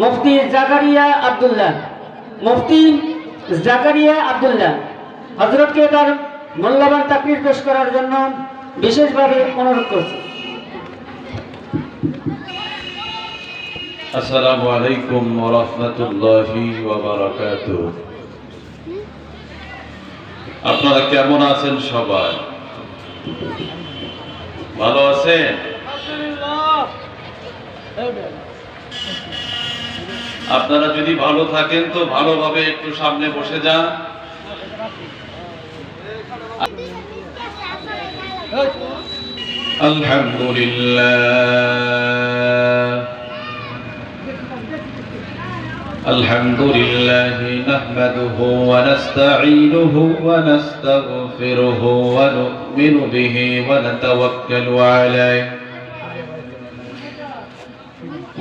মুফতি জাকারিয়া আব্দুল্লাহ। মুফতি জাকারিয়া আব্দুল্লাহ। হজরতকে তার মূল্যবান তাকরির পেশ করার জন্য বিশেষভাবে অনুরোধ করছি। আসসালামু আলাইকুম ওয়া রাহমাতুল্লাহি ওয়া বারাকাতুহু। আপনারা কেমন আছেন সবাই? ভালো আছেন? আপনারা যদি ভালো থাকেন তো ভালোভাবে একটু সামনে বসে যান আলহামদুলিল্লাহ الحمد لله نحمده ونستعينه ونستغفره ونؤمن به ونتوكل عليه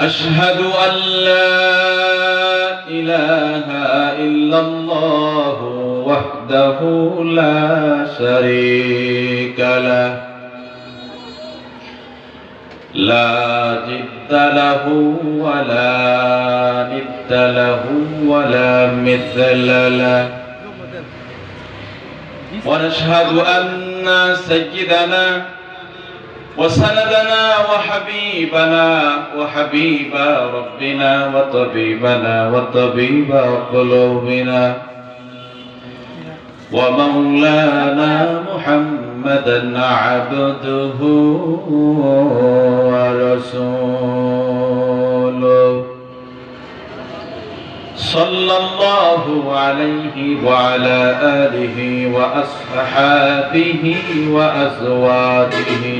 أشهد أن لا إله إلا الله وحده لا شريك له. لا جد له ولا ند له ولا مثل له. ونشهد أن سيدنا وسندنا وحبيبنا وحبيب ربنا وطبيبنا وطبيب قلوبنا ومولانا محمدا عبده ورسوله. صلى الله عليه وعلى آله وأصحابه وأزواجه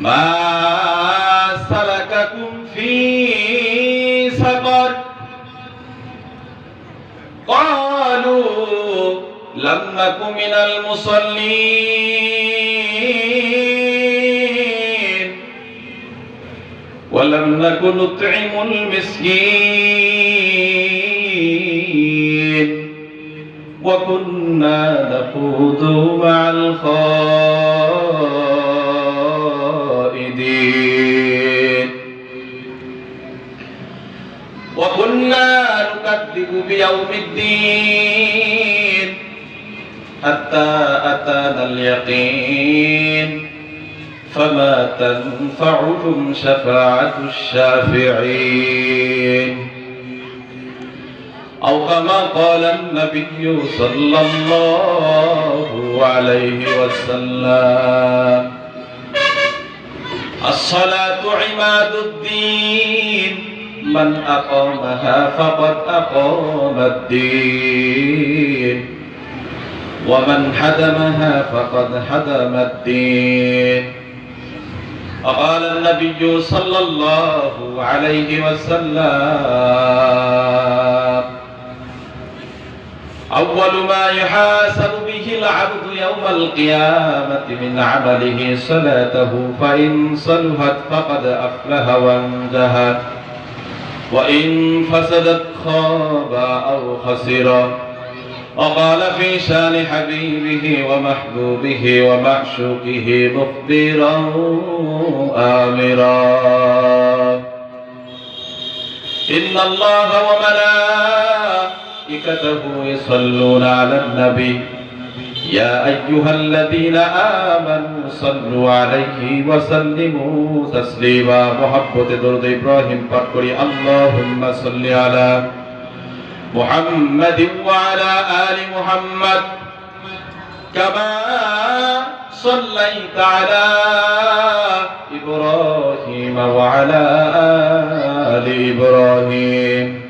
ما سلككم في سقر قالوا لم نك من المصلين. ولم نك نطعم المسكين. وكنا نخوض مع وكنا نكذب بيوم الدين حتى أتانا اليقين. فما تنفعهم شفاعة الشافعين. أو كما قال النبي صلى الله عليه وسلم الصلاة عماد الدين. من أقامها فقد أقام الدين. ومن حدمها فقد حدم الدين. وقال النبي صلى الله عليه وسلم أول ما يحاسب به العبد يوم القيامة من عمله صلاته فإن صلحت فقد أفلح وانجح وإن فسدت خاب أو خسر وقال في شان حبيبه ومحبوبه ومعشوقه مخبرا آمرا. إن الله وملائكته يصلون على النبي. يا أيها الذين آمنوا صلوا عليه وسلموا تسليما. محبة درد إبراهيم فاتقري اللهم صل على محمد وعلى آل محمد. كما صليت على إبراهيم وعلى آل إبراهيم.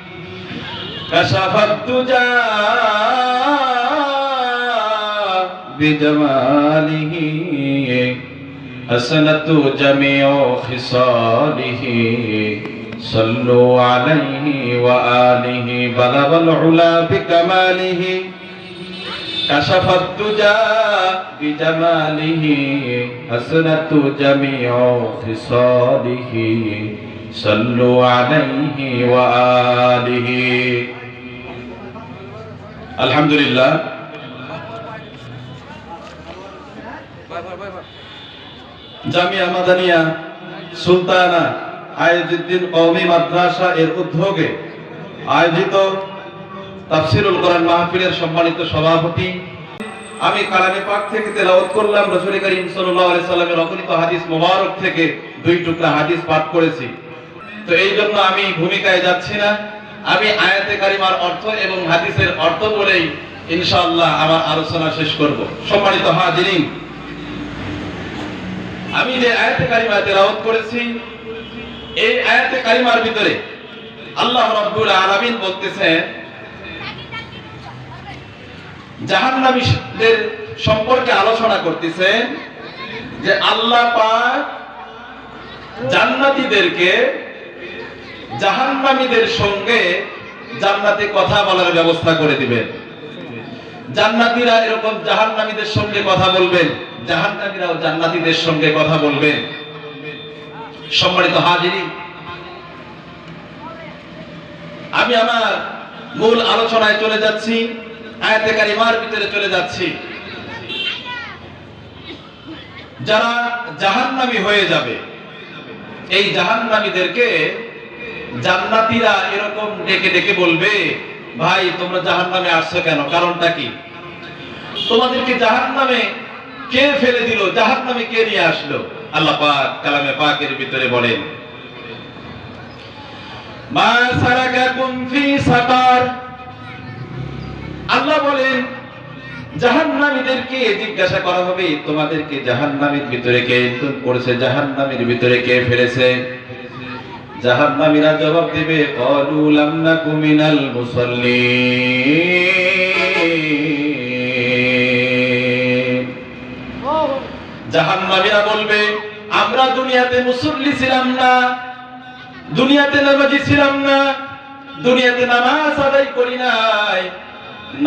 কশফদ্দুজা বিজমালিহি, হাসনাতু জামিউ খিসালিহি, সাল্লু আলাইহি ওয়া আলিহি, বালাগাল উলা বিকামালিহি। কশফদ্দুজা বিজমালিহি, হাসনাতু জামিউ খিসালিহি, সাল্লু আলাইহি ওয়া আলিহি। আলহামদুলিল্লাহ। জামিয়া মাদানিয়া সুলতানা আয়োজিদ্দিন কওমি মাদ্রাসা এর উদ্যোগে আয়োজিত তাফসিরুল কোরআন মাহফিলের সম্মানিত সভাপতি। আমি কালামে পাক থেকে তেলাওয়াত করলাম, রাসূল করিম সাল্লাল্লাহু আলাইহি সাল্লামের অগণিত হাদিস মোবারক থেকে দুই টুকরা হাদিস পাঠ করেছি। তো এই জন্য আমি ভূমিকায় যাচ্ছি না। আমি আয়াতে কারিমার অর্থ এবং হাদিসের অর্থ বলেই ইনশাআল্লাহ আমার আলোচনা শেষ করব। সম্মানিত হাজিরিন, আমি যে আয়াতে কারিমা তেলাওয়াত করেছি, এই আয়াতে কারিমার ভিতরে আল্লাহ রাব্বুল আলামিন বলতেছেন, জাহান্নামীদের সম্পর্কে আলোচনা করতেছেন যে আল্লাহ পাক জান্নাতীদেরকে জাহান্নামীদের সঙ্গে জান্নাতে কথা বলার ব্যবস্থা করে দিবেন। জান্নাতীরা এরকম জাহান্নামীদের সঙ্গে কথা বলবেন, জাহান্নামীরাও জান্নাতীদের সঙ্গে কথা বলবেন। সম্মানিত হাজিরি, আমি আমার মূল আলোচনায় চলে যাচ্ছি, আয়াতে কারিমার ভিতরে চলে যাচ্ছি। যারা জাহান্নামী হয়ে যাবে, এই জাহান্নামীদেরকে জান্নাতীরা এরকম ডেকে ডেকে বলবে, ভাই, তোমরা জাহান্নামে আসছো কেন? কারণটা কি? তোমাদেরকে জাহান্নামে কে ফেলে দিল? জাহান্নামে কে নিয়ে আসলো? আল্লাহ পাক কালামে পাকের ভিতরে বলেন আল্লাহ বলেন জিজ্ঞাসা করা হবে, তোমাদেরকে জাহান্নামের ভিতরে কে করেছে? জাহান্নামের ভিতরে কে ফেলেছে? জাহান্নামীরা জবাব দিবে ক্বালু লাম নাকু মিনাল জাহান্নামীরা বলবে, আমরা দুনিয়াতে মুসল্লি ছিলাম না, দুনিয়াতে নামাজি ছিলাম না, দুনিয়াতে নামাজ আদায় করি নাই।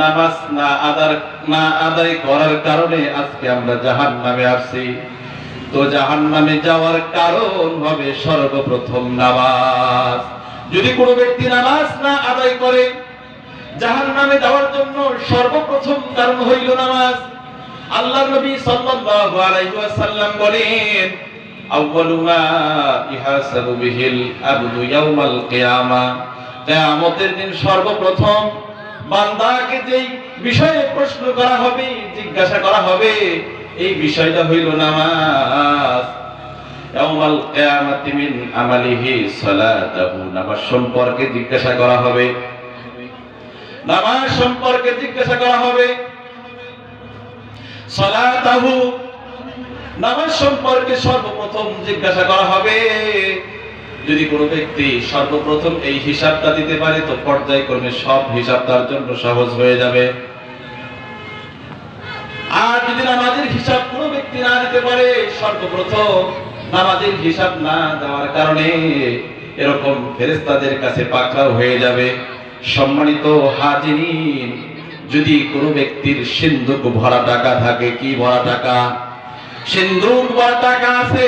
নামাজ না আদার, না আদায় করার কারণে আজকে আমরা জাহান নামে আসছি। তো জাহান নামে যাওয়ার কারণ হবে সর্বপ্রথম নামাজ। যদি কোনো ব্যক্তি নামাজ না আদায় করে জাহান নামে যাওয়ার জন্য সর্বপ্রথম কারণ হইল নামাজ। আল্লাহ নবী সাল্লাল্লাহু আলাইহি ওয়াসাল্লাম বলেন ইহাসাবু বিহিল আবদু ইয়াউমাল কিয়ামা। কিয়ামতের দিন সর্বপ্রথম বান্দাকে যেই বিষয়ে প্রশ্ন করা হবে, জিজ্ঞাসা করা হবে এই বিষয়টা হইল নামাজ। ইয়াউমাল কিয়ামাতি মিন আমালিহি সালাতাহু। নামাজ সম্পর্কে জিজ্ঞাসা করা হবে। নামাজ সম্পর্কে জিজ্ঞাসা করা হবে। সালাতাহু। নামাজ সম্পর্কে সর্বপ্রথম জিজ্ঞাসা করা হবে। যদি কোনো ব্যক্তি সর্বপ্রথম এই হিসাবটা দিতে পারে, তো পর্যায়ক্রমে সব হিসাব তার জন্য সহজ হয়ে যাবে। যদি নামাজের হিসাব কোনো ব্যক্তি না দিতে পারে, সর্বপ্রথম নামাজের হিসাব না দেওয়ার কারণে এরকম ফেরেস্তাদের কাছে পাকড়াও হয়ে যাবে। সম্মানিত হাজিরিন, যদি কোনো ব্যক্তির সিন্ধুক ভরা টাকা থাকে, কি ভরা টাকা? সিন্ধুক ভরা টাকা আছে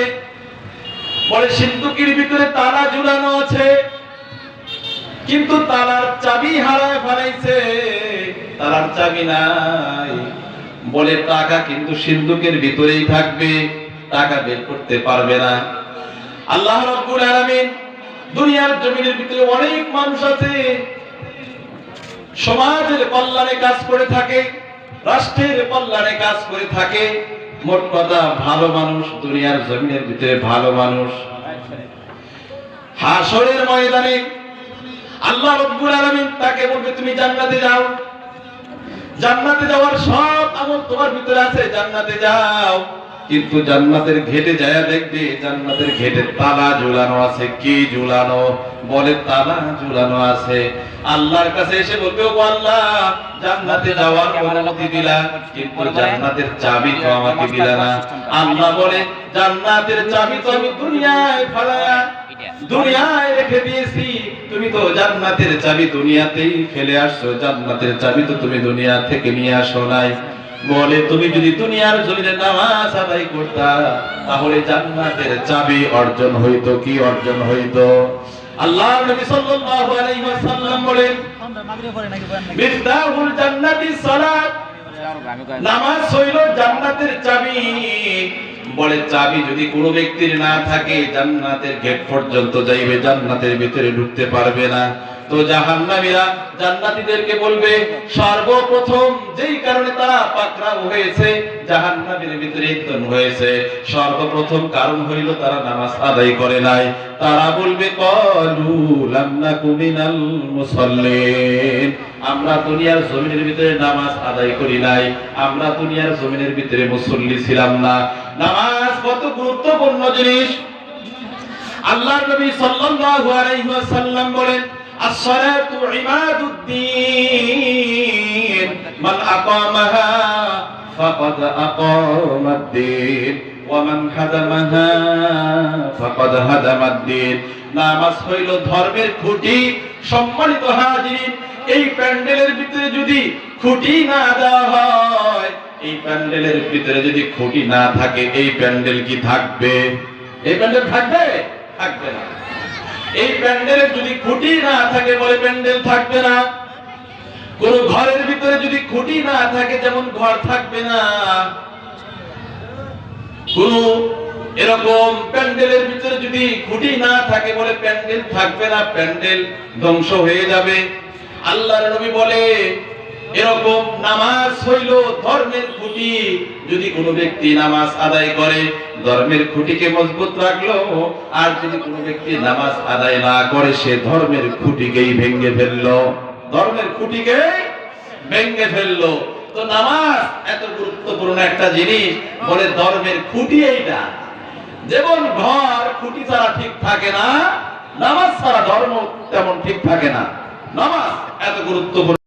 বলে সিন্ধুকের ভিতরে তালা ঝুলানো আছে, কিন্তু তালার চাবি হারায় ফেলাইছে, তালার চাবি নাই। বলে টাকা কিন্তু সিন্ধুকের ভিতরেই থাকবে, টাকা বের করতে পারবে না। আল্লাহ রাব্বুল আলামিন দুনিয়ার জমিনের ভিতরে অনেক মানুষ আছে, সমাজের কল্যাণে কাজ করে থাকে, রাষ্ট্রের কল্যাণে কাজ করে থাকে। মোট কথা, ভালো মানুষ দুনিয়ার জমিনের ভিতরে ভালো মানুষ। হাসরের ময়দানে আল্লাহ রব্বুল আলামিন তাকে বলবে, তুমি জান্নাতে যাও। জান্নাতে যাওয়ার সব আমল তোমার ভিতরে আছে, জান্নাতে যাও। কিন্তু জান্নাতের ঘেটে যায় দেখবে, জান্নাতের ঘেটে তালা ঝুলানো আছে। কি ঝুলানো? বলে তালা ঝুলানো আছে। আল্লাহর কাছে এসে বলবে, ও আল্লাহ, জান্নাতে যাওয়ার অনুমতি দিলা কিন্তু জান্নাতের চাবি তো আমাকে দিলা না। আল্লাহ বলে, জান্নাতের চাবি তো আমি দুনিয়ায় ফেলায়া দুনিয়ায় রেখে দিয়েছি তুমি তো জান্নাতের চাবি দুনিয়াতেই ফেলে আসছো। জান্নাতের চাবি তো তুমি দুনিয়া থেকে নিয়ে আসো নাই। বলে তুমি যদি দুনিয়ার জমিনে নামাজ আদায় করতা তাহলে জান্নাতের চাবি অর্জন হইতো কি অর্জন হইতো? আল্লাহ নবী সাল্লাল্লাহু আলাইহি ওয়াসাল্লাম বলেন মিফতাহুল জান্নাতি সালাত। নামাজ হইল জান্নাতের চাবি। বলে চাবি যদি কোনো ব্যক্তির না থাকে, জান্নাতের গেট পর্যন্ত যাইবে, জান্নাতের ভিতরে ঢুকতে পারবে না। তো জাহান্নামীরা জান্নাতীদেরকে বলবে, সর্বপ্রথম যেই কারণে তারা পাকড়াও হয়েছে, জাহান্নামের ভিতরে ইন্ধন হয়েছে। সর্বপ্রথম কারণ হইল তারা নামাজ আদায় করে নাই। তারা বলবে, কলু লাম্না কুমিনাল মুসাল্লিন। আমরা দুনিয়ার জমিনের ভিতরে নামাজ আদায় করি নাই। আমরা দুনিয়ার জমিনের ভিতরে মুসল্লি ছিলাম না। নামাজ কত গুরুত্বপূর্ণ জিনিস। আল্লাহর নবী সাল্লাল্লাহু আলাইহি ওয়াসাল্লাম বলেন as-salatu imaduddin man aqamaha faqad aqama ad-din wa man hadamaha faqad hadama ad-din নামাজ হইল ধর্মের খুঁটি, সম্মানিত হাজিরিন, এই প্যান্ডেলের ভিতরে যদি খুঁটি না দেওয়া হয়, এই প্যান্ডেলের ভিতরে যদি খুঁটি না থাকে, এই প্যান্ডেল কি থাকবে? এই প্যান্ডেল থাকবে? থাকবে না। এই প্যান্ডেল যদি খুঁটি না থাকে বলে প্যান্ডেল থাকবে না। কোন ঘরের ভিতরে যদি খুঁটি না থাকে, যেমন ঘর থাকবে না। কোন এরকম প্যান্ডেলের ভিতরে যদি খুঁটি না থাকে বলে প্যান্ডেল থাকবে না, প্যান্ডেল ধ্বংস হয়ে যাবে। আল্লাহর রবি বলে এরকম নামাজ হইল ধর্মের খুঁটি। যদি কোনো ব্যক্তি নামাজ আদায় করে, ধর্মের খুঁটিকে মজবুত রাখল, আর যদি কোনো ব্যক্তি নামাজ আদায় না করে, সে ধর্মের খুঁটিকেই ভেঙে ফেলল। ধর্মের খুঁটিকে ভেঙে ফেলল। তো নামাজ এত গুরুত্বপূর্ণ একটা জিনিস, বলে ধর্মের খুঁটি এইটা। যেমন ঘর, খুঁটি ছাড়া ঠিক থাকে না, নামাজ ছাড়া ধর্ম তেমন ঠিক থাকে না। নামাজ এত গুরুত্বপূর্ণ